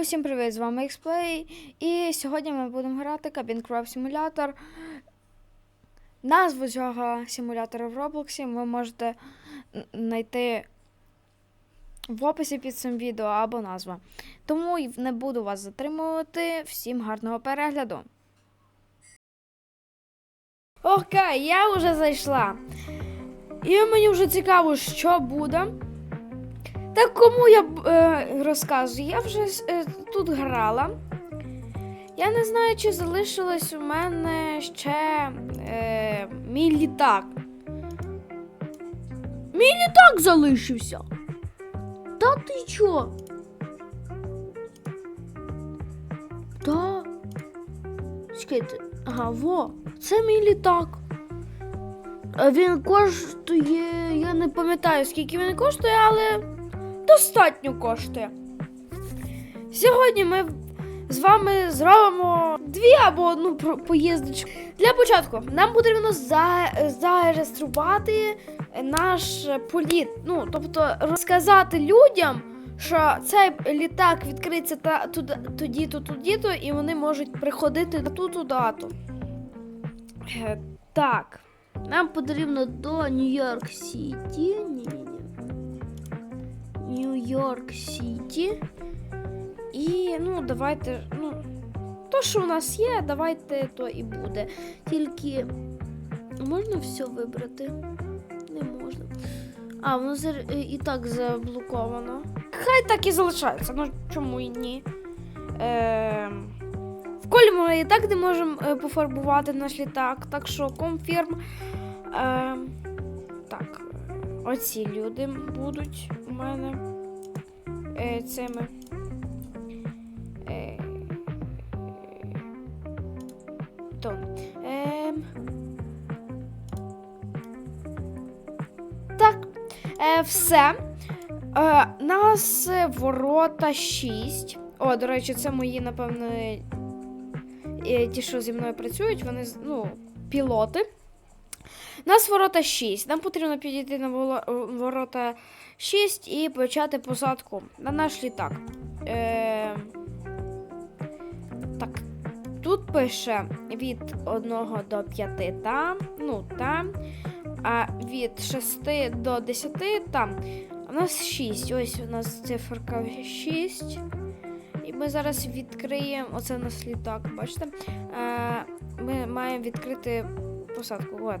Усім привіт! З вами Xplay. І сьогодні ми будемо грати Cabin Craft Simulator. Назву цього симулятора в Роблоксі ви можете знайти в описі під цим відео або назва. Тому не буду вас затримувати. Всім гарного перегляду. Окей, я вже зайшла. І мені вже цікаво, що буде. Та кому я е, розказую? Я вже е, тут грала. Я не знаю, чи залишилось у мене ще е, мій літак. Мій літак залишився. Та ти чо? Та. Чекайте. Ага, во, це мій літак. Він коштує. Я не пам'ятаю, скільки він коштує, але достатньо коштує. Сьогодні ми з вами зробимо дві або одну поїздочку. Для початку нам потрібно за, зареєструвати наш політ. Ну, тобто розказати людям, що цей літак відкриється та, тоді-то, тоді-то, і вони можуть приходити на ту-ту дату. Е, Так, нам потрібно до Нью-Йорк Сіті. Ні-ні-ні. Нью-Йорк Сіті. І ну, давайте. Ну, то, що у нас є, давайте то і буде. Тільки можна все вибрати? Не можна. А, воно е, і так заблоковано. Хай так і залишається. Ну чому і ні? Е, в колі ми і так не можемо е, пофарбувати наш літак, так що конфірм. Е, так, оці люди будуть мене е, цими. Е, то. Ем. Так, е, все. Е, нас е, ворота 6. О, до речі, це мої, напевно, е, ті, що зі мною працюють, вони ну, пілоти. Нас ворота 6. Нам потрібно підійти на ворота 6 і почати посадку на наш літак. Е, так, тут пише від 1 до 5 там, ну там, а від 6 до 10 там. У нас 6. Ось у нас циферка 6. І ми зараз відкриємо. Оце у нас літак, бачите? Е, ми маємо відкрити посадку. От.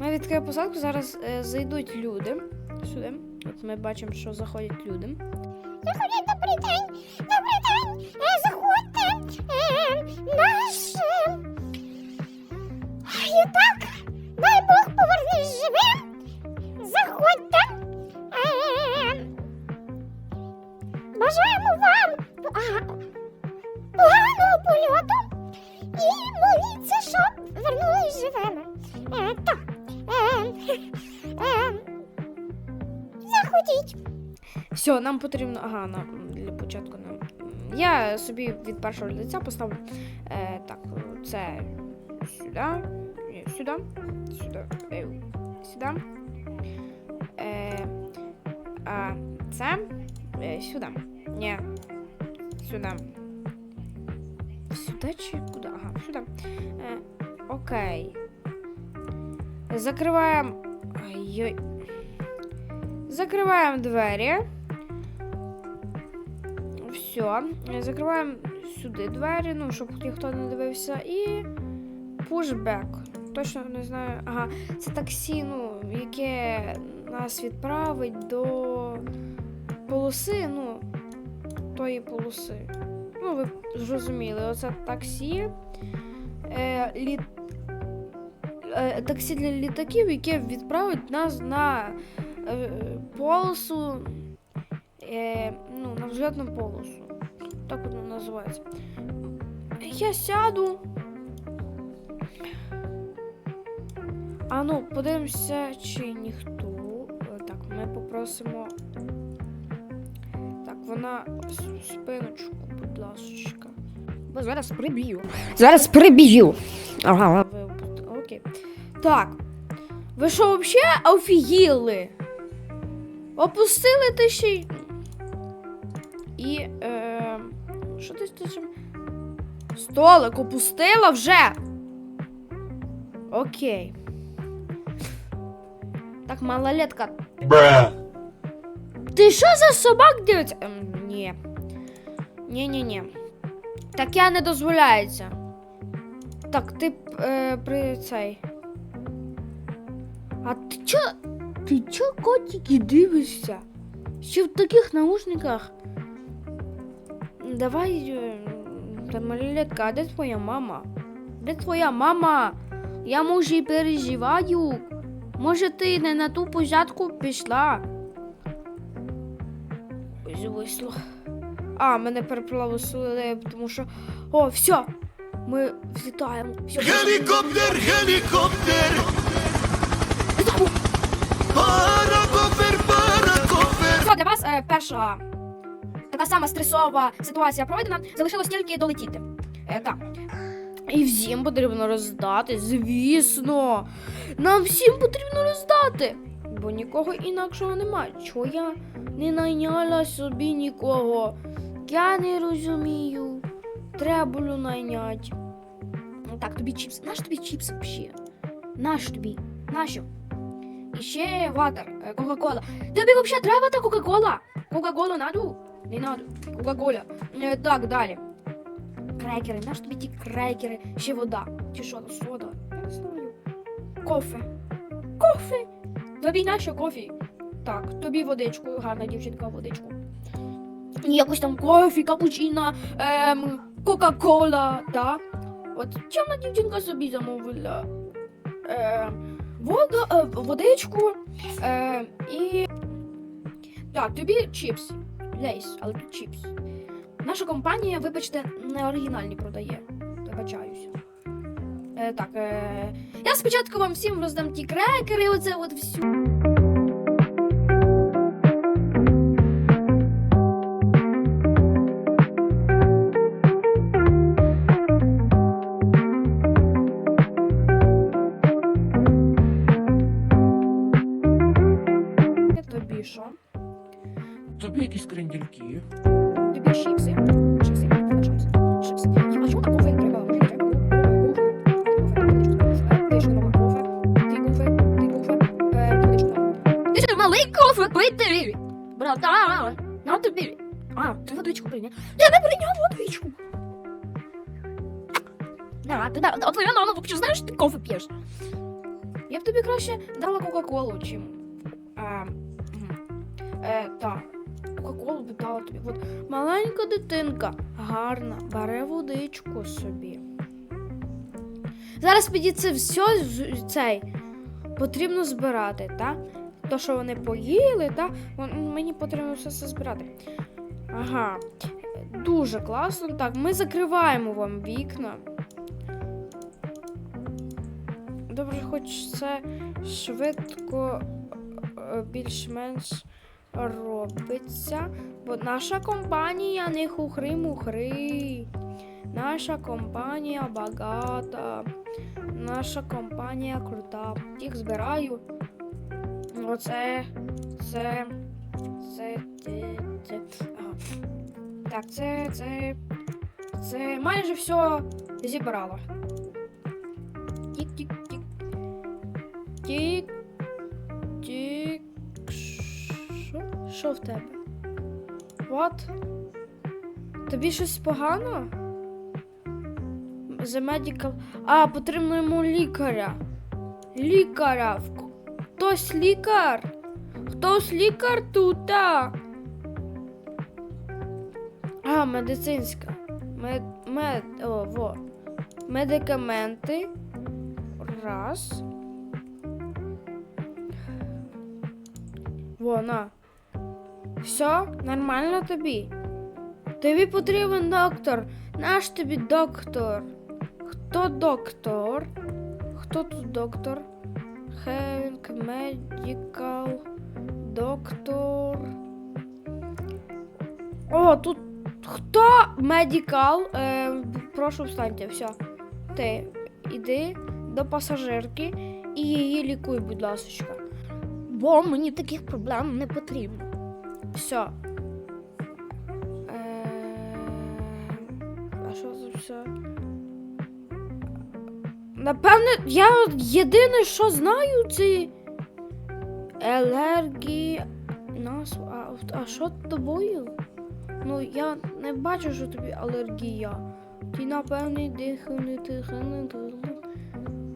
Ми відкриємо посадку, зараз е, зайдуть люди сюди. От ми бачимо, що заходять люди. Заходіть, добрий день, добрий день, е, заходьте. Е, наш е, літак, дай Бог повернись живим. Заходьте. Бажаємо вам поганого польоту і моліться, щоб вернулись живими. Заходіть. Все, нам потрібно. Ага, нам для початку нам. Я собі від першого лиця поставлю. Е, так, це сюди. Сюди. Сюди. Е, сюди. Е, а це е, сюди. Ні. Сюди. Сюди чи куди? Ага, сюди. Е, окей. Закриваємо. Ой-ой. Закриваємо двері. Все. Закриваємо сюди двері, ну, щоб ніхто не дивився. І пушбек. Точно не знаю. Ага, це таксі, ну, яке нас відправить до полоси, ну, тої полоси. Ну, ви зрозуміли, оце таксі. Е, літ... е, таксі для літаків, яке відправить нас на полосу, е, ну, на взлетну полосу. Так воно називається. Я сяду. А ну, подивимося, чи ніхто. Е, Так, ми попросимо. Так, вона спиночку, будь ласочка. Бо зараз приб'ю. Зараз приб'ю. Ага. Окей. Так. Ви що, взагалі офігіли? Опустили ти ще й. І. Е, Що ти чим? Столик опустила вже. Окей. Так, малолетка. Bruh. Ти що за собак дивиться? Ем, ні. Ні, ні, ні. Таке не дозволяється. Так, ти е, при цей. А ти чо? Ти чо котики дивишся? Ще в таких наушниках. Давай. е, Та а де твоя мама? Де твоя мама? Я може і переживаю. Може ти не на ту позятку пішла? Ось висло. А, мене переплавили, тому що. О, все! Ми взлітаємо. Все. Helikopter, helikopter. Вас е, така сама стресова ситуація пройдена. Залишилось тільки долетіти. Е, так. І всім потрібно роздати, звісно. Нам всім потрібно роздати. Бо нікого інакшого немає. Чого я не найняла собі нікого? Я не розумію. Треба було найняти. Так, тобі чіпс. Наш тобі чіпс взагалі? Наш тобі. Нащо? Ще ватер, е, Кока-Кола. Тобі взагалі треба та Кока-Кола? Кока-Колу надо? Не надо. Кока-Кола. Е, Так, далі. Крекери, наш тобі ті крекери, ще вода. Чи що, сода? Я не знаю. Кофе. Кофе. Тобі нащо кофе? Так, тобі водичку, гарна дівчинка, водичку. І якусь там кофе, капучино, ем, Кока-Кола, да? От чимна дівчинка собі замовила. Ем, воду, е, водичку е, і. Так, тобі чіпс. Лейс, але тут чіпс. Наша компанія, вибачте, не оригінальні продає. Вибачаюся. Е, так, е, я спочатку вам всім роздам ті крекери, оце от всю. Тобі що? Тобі якісь крендельки. Тобі чіпси. Чіпси. А чому це? Чіпси. А чому так кофе не треба? Ти? Е, малий кофе пити? Брата, на тобі. А, ти водичку прийняв. Я не прийняв водичку. А, ти да, от твоя мама взагалі знаєш, ти кофе п'єш. Я б тобі краще дала Кока-Колу, чим. А. е, так. Кока-Колу б дала тобі. От маленька дитинка, гарна, бере водичку собі. Зараз мені це все цей потрібно збирати, так? То, що вони поїли, так? Мені потрібно все це збирати. Ага. Дуже класно. Так, ми закриваємо вам вікна. Добре, хоч це швидко е, більш-менш робиться. Бо наша компанія не хухри-мухри. Наша компанія багата. Наша компанія крута. Їх збираю. Оце. Це. Це. Це. це. Ага. Так, це. Це. Це майже все зібрала. Тік-тік-тік. Тік. Тік. Що? В тебе? What? Тобі щось погано? The medical... А, потрібно йому лікаря. Лікаря. Хтось лікар? Хтось лікар тут? а? Медицинська. Мед... Мед... О, во. Медикаменти. Раз. Во, на. Все, нормально тобі. Тобі потрібен доктор. Наш тобі доктор. Хто доктор? Хто тут доктор? Хелк, медикал, доктор. О, тут хто медикал? Е, прошу встаньте, все. Ти іди до пасажирки і її лікуй, будь ласка. Бо мені таких проблем не потрібно. Все. Е, все. Напевне, я єдине, що знаю, це алергія. Назва. А, а що тобою? Ну, я не бачу, що тобі алергія. Ти напевне тихо, не тихо.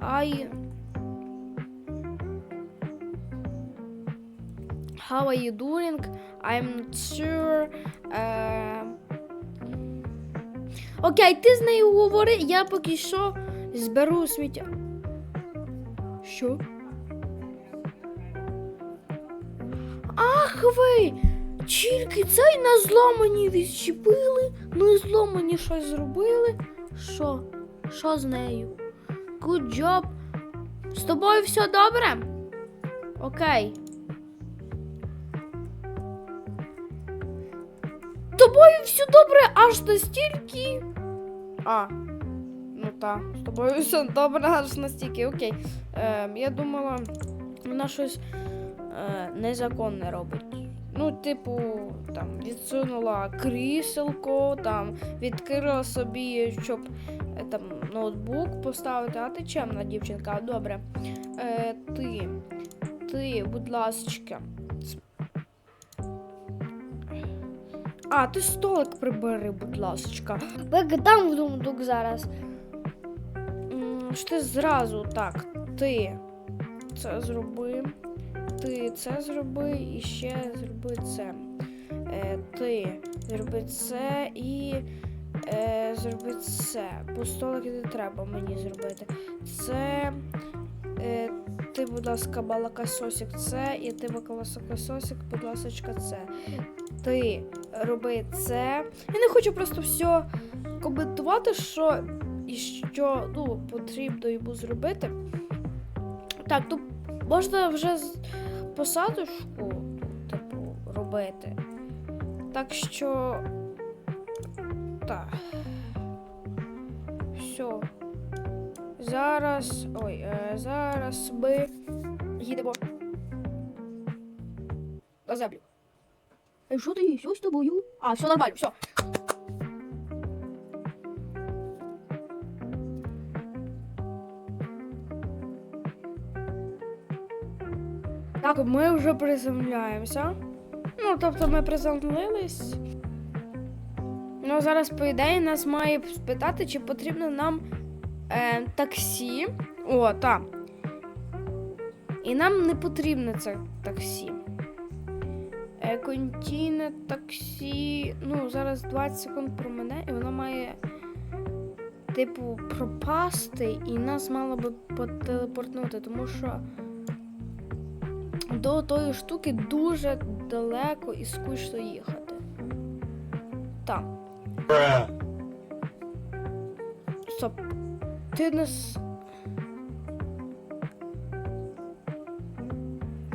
Ай. How are you doing? I'm not sure. Е... Окей, ти з нею говори, я поки що зберу сміття. Що? Ах ви! Тільки цей на зломані відчепили, ну і зломані щось зробили. Що? Що з нею? Good job. З тобою все добре? Окей. Тобою все добре аж настільки. А. Ну так, з тобою все добре аж настільки, окей. Е, я думала, вона щось е, незаконне робить. Ну, типу, там відсунула кріселко, там відкрила собі, щоб е, там ноутбук поставити. А ти чемна дівчинка, добре. Е, ти, ти, будь ласочка. А, ти столик прибери, будь ласочка. Викидам в дундук зараз. Ти зразу так, ти це зроби, ти це зроби і ще зроби це. Е, ти зроби це і е, зроби це. Бо столики не треба мені зробити. Це. Е, ти, будь ласка, балакасосик це, і ти балакасосик, будь ласка, це. Ти роби це. Я не хочу просто все коментувати, що і що ну, потрібно йому зробити. Так, то можна вже посадочку, типу, робити. Так що. Так. Все. Зараз. Ой, е, зараз ми їдемо. На землю. Що ти? Що з тобою? А, все нормально, все. Так, ми вже приземляємося. Ну, тобто ми приземлились. Ну, зараз, по ідеї, нас має спитати, чи потрібно нам е, таксі. О, так. І нам не потрібно це таксі. Е, контійне таксі. Ну, зараз 20 секунд про мене, і воно має, типу, пропасти, і нас мало би потелепортнути, тому що до тої штуки дуже далеко і скучно їхати. Так, стоп. Ти нас.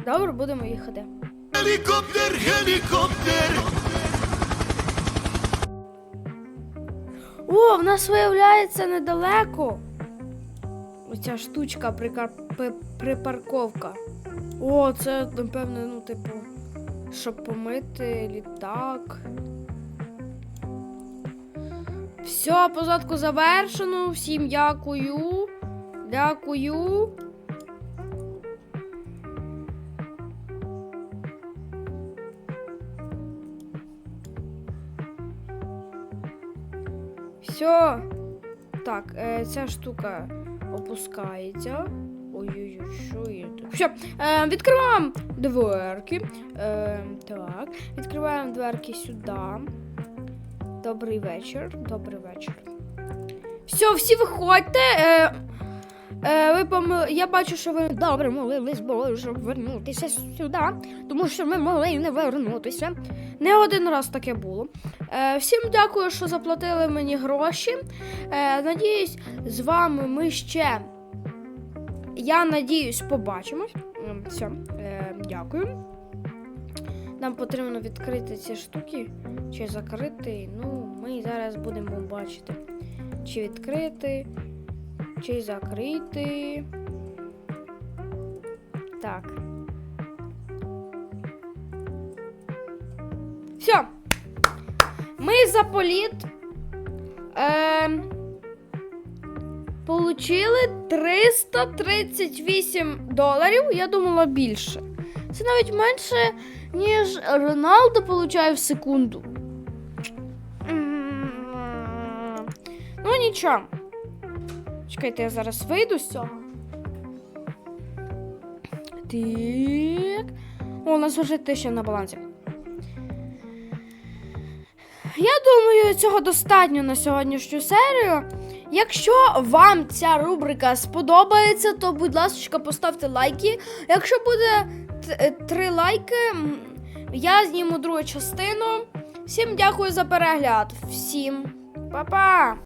Добре, будемо їхати. Helikopter, helikopter. О, в нас виявляється недалеко. Оця штучка прикар... припарковка. О, це, напевне, ну, типу, щоб помити літак. Все, посадку завершено. Всім дякую. Дякую. Все. Так, е, ця штука опускається. Ой-ой-ой, що є тут? Все, е, відкриваємо дверки. Е, так, відкриваємо дверки сюди. Добрий вечір. Добрий вечір. Все, всі виходьте. Е, е, ви помил... Я бачу, що ви добре молились, Богу, щоб вернутися сюди, тому що ми могли не вернутися. Не один раз таке було. Е, всім дякую, що заплатили мені гроші. Е, надіюсь, з вами ми ще. Я надіюсь, побачимось. Все, е, дякую. Нам потрібно відкрити ці штуки чи закрити. Ну, ми зараз будемо бачити. Чи відкрити, чи закрити. Так. Все. Ми за політ. Е, получили 338 доларів. Я думала більше. Це навіть менше, ніж Роналдо получає в секунду. Ну, нічого. Чекайте, я зараз вийду з цього. Так. О, у нас вже тисяча на балансі. Я думаю, цього достатньо на сьогоднішню серію. Якщо вам ця рубрика сподобається, то будь ласка, поставте лайки. Якщо буде т- три лайки, я зніму другу частину. Всім дякую за перегляд. Всім па-па!